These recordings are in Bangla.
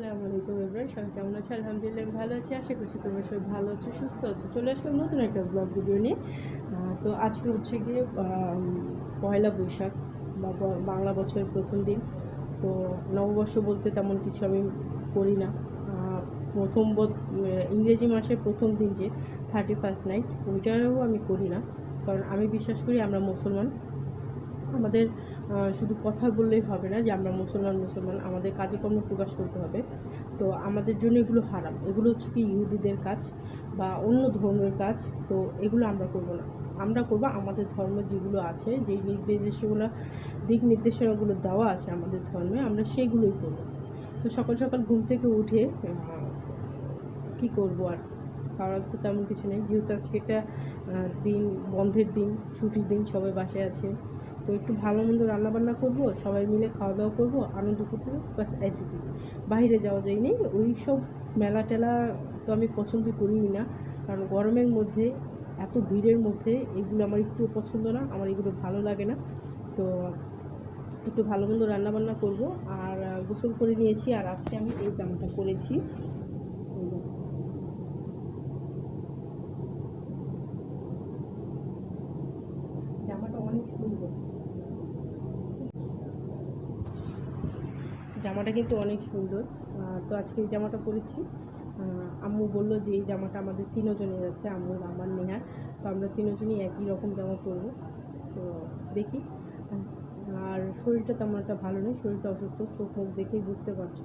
আসসালামু আলাইকুম এবার সবাই কেমন আছে? আলহামদুলিল্লাহ ভালো আছি, আশা করছি তোমরা সবাই ভালো আছো, সুস্থ আছো। চলে আসলাম নতুন একটা ব্লগ ভিডিও নিয়ে। তো আজকে হচ্ছে গিয়ে পয়লা বৈশাখ বা বাংলা বছরের প্রথম দিন। তো নববর্ষ বলতে তেমন কিছু আমি করি না। প্রথম ইংরেজি মাসের প্রথম দিন যে থার্টি ফার্স্ট নাইট ওইটাও আমি করি না। কারণ আমি বিশ্বাস করি আমরা মুসলমান। আমাদের শুধু কথা বললেই হবে না যে আমরা মুসলমান মুসলমান, আমাদের কাজে কর্মে প্রকাশ করতে হবে। তো আমাদের জন্য এগুলো হারাম। এগুলো হচ্ছে কি ইহুদিদের কাজ বা অন্য ধর্মের কাজ। তো এগুলো আমরা করব না। আমরা করব আমাদের ধর্ম যেগুলো আছে যেই নির্দেশগুলো দিক নির্দেশনাগুলো দেওয়া আছে আমাদের ধর্মে, আমরা সেগুলোই করব। তো সকাল সকাল ঘুম থেকে উঠে কি করব আর? খাওয়ার তো তেমন কিছু নেই। যেহেতু আজকে একটা দিন, বন্ধের দিন, ছুটির দিন, সবাই বাসায় আছে। তো একটু ভালো মন্দ রান্নাবান্না করব, সবাই মিলে খাওয়া দাওয়া করব আনন্দ করতে বাস এটুকুই বাইরে যাওয়া যায়নি ওই সব মেলা টেলা তো আমি পছন্দ করিই না, কারণ গরমের মধ্যে, এত ভিড়ের মধ্যে, এগুলো আমার একটু পছন্দ না, আমার এগুলো ভালো লাগে না। তো একটু ভালো মন্দ রান্নাবান্না করব, আর গোসল করে নিয়েছি, আর আজকে আমি এই জামাটা পরেছি এই দেখো। জামাটা অনেক সুন্দর জামাটা কিন্তু অনেক সুন্দর। তো আজকে এই জামাটা পরেছি। আম্মু বলল যে এই জামাটা আমাদের তিনজনের আছে আম্মুর আমার নেহার তো আমরা তিনজনই একই রকম জামা পরবো। তো দেখি। আর শরীরটা তেমন একটা ভালো নেই, শরীরটা অসুস্থ, চোখ মুখ দেখেই বুঝতে পারছ।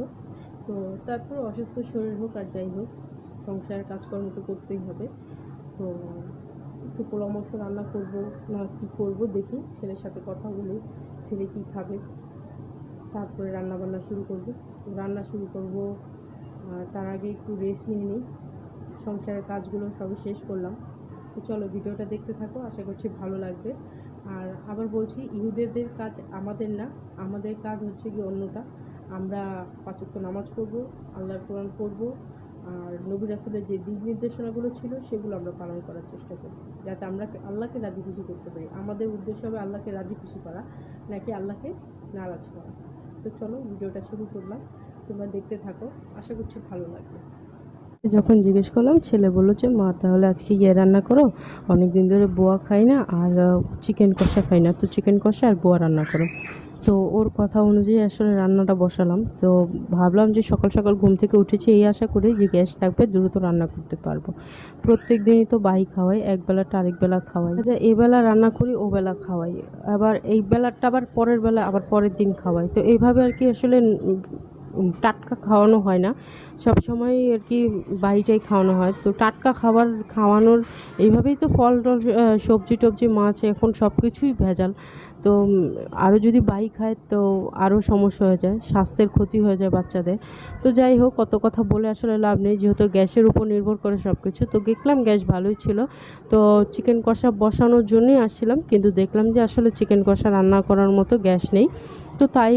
তো তারপর অসুস্থ শরীর হোক আর যাই হোক সংসারের কাজকর্ম তো করতেই হবে। তো একটু পরামর্শ রান্না করব, না কী করব, দেখি। ছেলের সাথে কথা বলি, ছেলে কী খাবে। তারপরে রান্না বান্না শুরু করব। রান্না শুরু করব তার আগে একটু রেস্ট নিয়ে নিই। সংসারের কাজগুলো সবই শেষ করলাম। তো চলো ভিডিওটা দেখতে থাকো, আশা করছি ভালো লাগবে। আর আবার বলছি, ইহুদেরদের কাজ আমাদের না, আমাদের কাজ হচ্ছে কি অন্যটা। আমরা পাঁচক্য নামাজ পড়ব, আল্লাহর কোরআন পড়ব, আর নবী রাসুলের যে দিক নির্দেশনাগুলো ছিল, সেগুলো আমরা পালন করার চেষ্টা করি যাতে আমরা আল্লাহকে রাজি খুশি করতে পারি। আমাদের উদ্দেশ্য হবে আল্লাহকে রাজি খুশি করা, নাকি আল্লাহকে নারাজ করা। তো চলো ভিডিওটা শুরু করলাম। তোমরা দেখতে থাকো, আশা করছি ভালো লাগবে। যখন জিজ্ঞেস করলাম, ছেলে বলল যে, মা, তাহলে আজকে ইয়ে রান্না করো? অনেক দিন ধরে বোয়া খাই না, আর চিকেন কষা খাই না। তো চিকেন কষা আর বোয়া রান্না করো। তো ওর কথা অনুযায়ী আসলে রান্নাটা বসালাম। তো ভাবলাম যে সকাল সকাল ঘুম থেকে উঠেছি এই আশা করে যে গ্যাস থাকবে, দ্রুত রান্না করতে পারব। প্রত্যেক দিনই তো বাই খাওয়াই, এক বেলাটা আরেক বেলা খাওয়াই। আচ্ছা এই বেলা রান্না করি, ও বেলা খাওয়াই। আবার এই বেলাটা আবার পরের বেলা, আবার পরের দিন খাওয়াই। তো এইভাবে আর কি আসলে টাটকা খাওয়ানো হয় না। সব সময় আর কি বাড়িটাই খাওয়ানো হয়। তো টাটকা খাবার খাওয়ানোর এইভাবেই তো ফল টল সবজি টবজি, মাছ, এখন সব কিছুই ভেজাল। তো আরও যদি বাই খায় তো আরও সমস্যা হয়ে যায়, স্বাস্থ্যের ক্ষতি হয়ে যায় বাচ্চাদের। তো যাই হোক, কত কথা বলে আসলে লাভ নেই, যেহেতু গ্যাসের উপর নির্ভর করে সব কিছু তো দেখলাম গ্যাস ভালোই ছিল। তো চিকেন কষা বসানোর জন্যই আসছিলাম, কিন্তু দেখলাম যে আসলে চিকেন কষা রান্না করার মতো গ্যাস নেই। তো তাই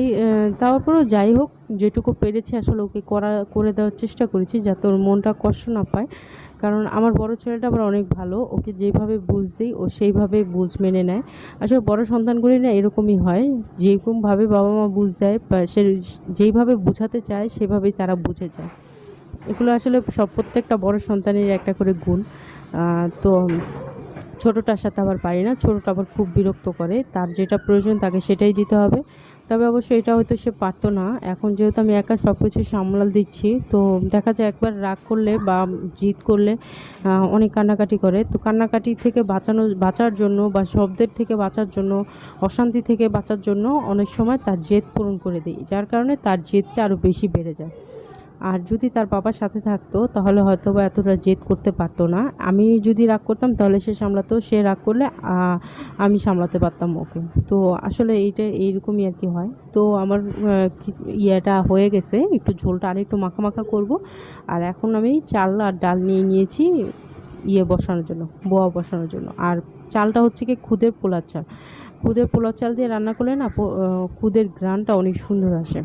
তারপরেও যাই হোক, যেটুকু পেরেছি আসলে ওকে করা, করে দেওয়ার চেষ্টা করেছি যাতে ওর মনটা কষ্ট না পায়। কারণ আমার বড় ছেলেটা আবার অনেক ভালো, ওকে যেভাবে বুঝ দিই ও সেইভাবে বুঝ মেনে নেয়। আসলে বড় সন্তানগুলি না এরকমই হয়, যেরকমভাবে বাবা মা বুঝ দেয় সে যেইভাবে বুঝাতে চায়, সেভাবেই তারা বুঝে যায়। এগুলো আসলে সব প্রত্যেকটা বড় সন্তানের একটা করে গুণ। তো ছোটোটার সাথে আবার পারি না, ছোটোটা আবার খুব বিরক্ত করে, তার যেটা প্রয়োজন তাকে সেটাই দিতে হবে। তবে অবশ্য এটা হয়তো সে পারতো না। এখন যেহেতু আমি একা সব কিছু সামলাল দিচ্ছি, তো দেখা যায় একবার রাগ করলে বা জিদ করলে অনেক কান্নাকাটি করে। তো কান্নাকাটি থেকে বাঁচানো, বাঁচার জন্য বা শব্দের থেকে বাঁচার জন্য, অশান্তি থেকে বাঁচার জন্য অনেক সময় তার জেদ পূরণ করে দিই। যার কারণে তার জেদটা আরও বেশি বেড়ে যায়। আর যদি তার বাবার সাথে থাকতো, তাহলে হয়তো বা এতটা জেদ করতে পারতো না। আমি যদি রাগ করতাম, তাহলে সে সামলাতো, সে রাগ করলে আমি সামলাতে পারতাম ওকে। তো আসলে এইটা এইরকমই আর কি হয়। তো আমার ইয়েটা হয়ে গেছে, একটু ঝোলটা আর একটু মাখা মাখা করব। আর এখন আমি চাল আর ডাল নিয়ে নিয়েছি ইয়ে বসানোর জন্য, বোয়া বসানোর জন্য। আর চালটা হচ্ছে কি খুদের পোলার চাল। খুদের পোলার চাল দিয়ে রান্না করলে না খুদের গ্রানটা অনেক সুন্দর আসে।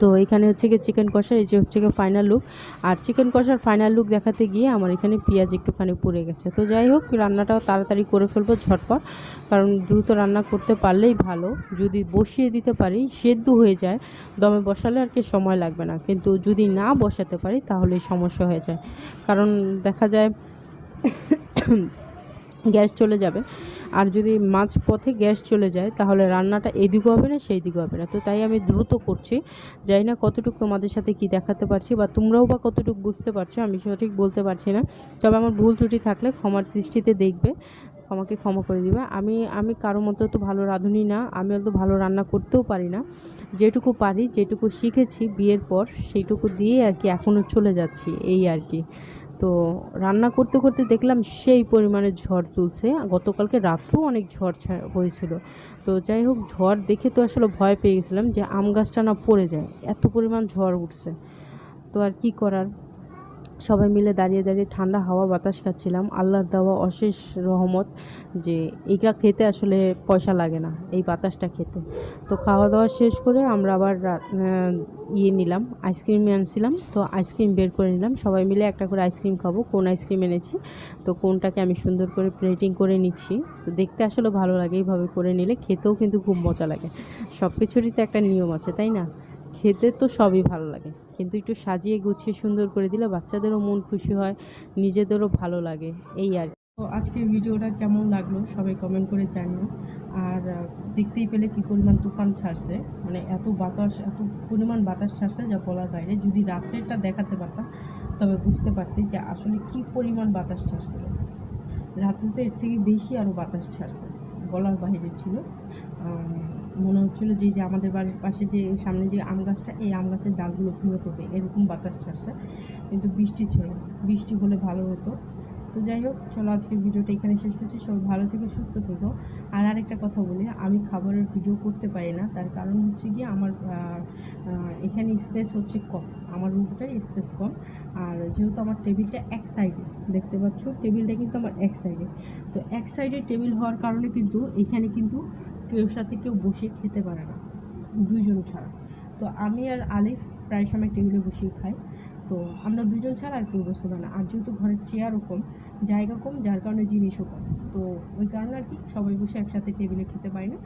তো এখানে হচ্ছে গিয়ে চিকেন কষার এই যে হচ্ছে গিয়ে ফাইনাল লুক আর চিকেন কষার ফাইনাল লুক দেখাতে গিয়ে আমার এখানে পেঁয়াজ একটুখানি পুড়ে গেছে। তো যাই হোক, রান্নাটাও তাড়াতাড়ি করে ফেলব ঝটপট, কারণ দ্রুত রান্না করতে পারলেই ভালো। যদি বসিয়ে দিতে পারি, সেদ্ধ হয়ে যায়, দমে বসালে আর কি সময় লাগবে না। কিন্তু যদি না বসাতে পারি তাহলে সমস্যা হয়ে যায়। কারণ দেখা যায় গ্যাস চলে যাবে। আর যদি মাঝ পথে গ্যাস চলে যায়, তাহলে রান্নাটা এদিকে হবে না সেই দিকে হবে না। তো তাই আমি দ্রুত করছি। জানি না কতটুকু তোমাদের সাথে কি দেখাতে পারছি বা তোমরাও বা কতটুকু বুঝতে পারছ, আমি সঠিক বলতে পারছি না। তবে আমার ভুল ত্রুটি থাকলে ক্ষমার দৃষ্টিতে দেখবে, আমাকে ক্ষমা করে দিবে। আমি আমি কারও মতো তো ভালো রাঁধুনি না, আমি অত ভালো রান্না করতেও পারি না। যেটুকু পারি, যেটুকু শিখেছি বিয়ের পর, সেইটুকু দিয়ে আর কি এখনও চলে যাচ্ছি, এই আর কি। তো রান্না করতে করতে দেখলাম সেই পরিমাণে ঝড় তুলছে। গতকালকে রাত্রেও অনেক ঝড় হয়েছিল। তো যাই হোক, ঝড় দেখে তো আসলে ভয় পেয়ে গেছিলাম যে আম গাছটা না পড়ে যায়, এত পরিমাণ ঝড় উঠছে। তো আর কি করার? সবাই মিলে দাঁড়িয়ে দাঁড়িয়ে ঠান্ডা হাওয়া বাতাস খাচ্ছিলাম। আল্লাহর দেওয়া অশেষ রহমত যে এইটা খেতে আসলে পয়সা লাগে না, এই বাতাসটা খেতে। তো খাওয়া দাওয়া শেষ করে আমরা আবার ইয়ে নিলাম, আইসক্রিম আনছিলাম। তো আইসক্রিম বের করে নিলাম। সবাই মিলে একটা করে আইসক্রিম খাব, কোন আইসক্রিম এনেছি। তো কোনটাকে আমি সুন্দর করে প্লেটিং করে নিচ্ছি। তো দেখতে আসলে ভালো লাগে এইভাবে করে নিলে, খেতেও কিন্তু খুব মজা লাগে। সব কিছুরই তো একটা নিয়ম আছে, তাই না? খেতে তো সবই ভালো লাগে। কিন্তু একটু সাজিয়ে গুছিয়ে সুন্দর করে দিলে বাচ্চাদেরও মন খুশি হয়, নিজেদেরও ভালো লাগে, এই আর। তো আজকের ভিডিওটা কেমন লাগল সবাই কমেন্ট করে জানিও। আর দেখতেই পেলে কী পরিমাণ তুফান ছাড়ছে। মানে এত বাতাস, এত পরিমাণ বাতাস ছাড়ছে যা বলার বাইরে। যদি রাত্রেরটা দেখাতে পারতাম, তবে বুঝতে পারতি যে আসলে কী পরিমাণ বাতাস ছাড়ছিল। রাত্রিতে এর থেকে বেশি আরও বাতাস ছাড়ছে, বলার বাইরে ছিল। মনে হচ্ছিল যে যে আমাদের বাড়ির পাশে যে সামনে যে আম গাছটা, এই আম গাছের ডালগুলো ভেঙে পড়বে এরকম বাতাস ছাড়ছে। কিন্তু বৃষ্টি ছিল। বৃষ্টি হলে ভালো হতো। তো যাই হোক, চলো আজকের ভিডিওটা এখানে শেষ করছি। সবাই ভালো থেকে, সুস্থ থেকো। আর আরেকটা কথা বলি, আমি খাবারের ভিডিও করতে পারি না। তার কারণ হচ্ছে গিয়ে আমার এখানে স্পেস হচ্ছে কম। আমার রুমটায় স্পেস কম। আর যেহেতু আমার টেবিলটা এক সাইডে দেখতে পাচ্ছ? টেবিলটা কিন্তু আমার এক সাইডে তো এক সাইডে টেবিল হওয়ার কারণে কিন্তু এখানে কিন্তু কেউ সাথে কেউ বসে খেতে পারে না, দুইজন ছাড়া। তো আমি আর আলিফ প্রায় সময় টেবিলে বসেই খাই। তো আমরা দুজন ছাড়া আর কেউ বসতে পারে না। আর যেহেতু ঘরের চেয়ারও কম, জায়গা কম, যার কারণে জিনিসও কম। তো ওই কারণে আর কি সবাই বসে একসাথে টেবিলে খেতে পারি না।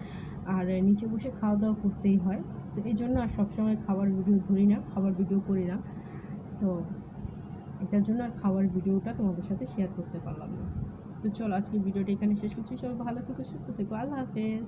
আর নিচে বসে খাওয়া দাওয়া করতেই হয়। তো এই জন্য আর সবসময় খাবার ভিডিও ধরি না খাবার ভিডিও করি না। তো এটার জন্য আর খাবার ভিডিওটা তোমাদের সাথে শেয়ার করতে পারলাম না। তো চলো আজকে ভিডিওটা এখানে শেষ করছি। সবাই ভালো থেকো, সুস্থ থেকো। আল্লাহ হাফেজ।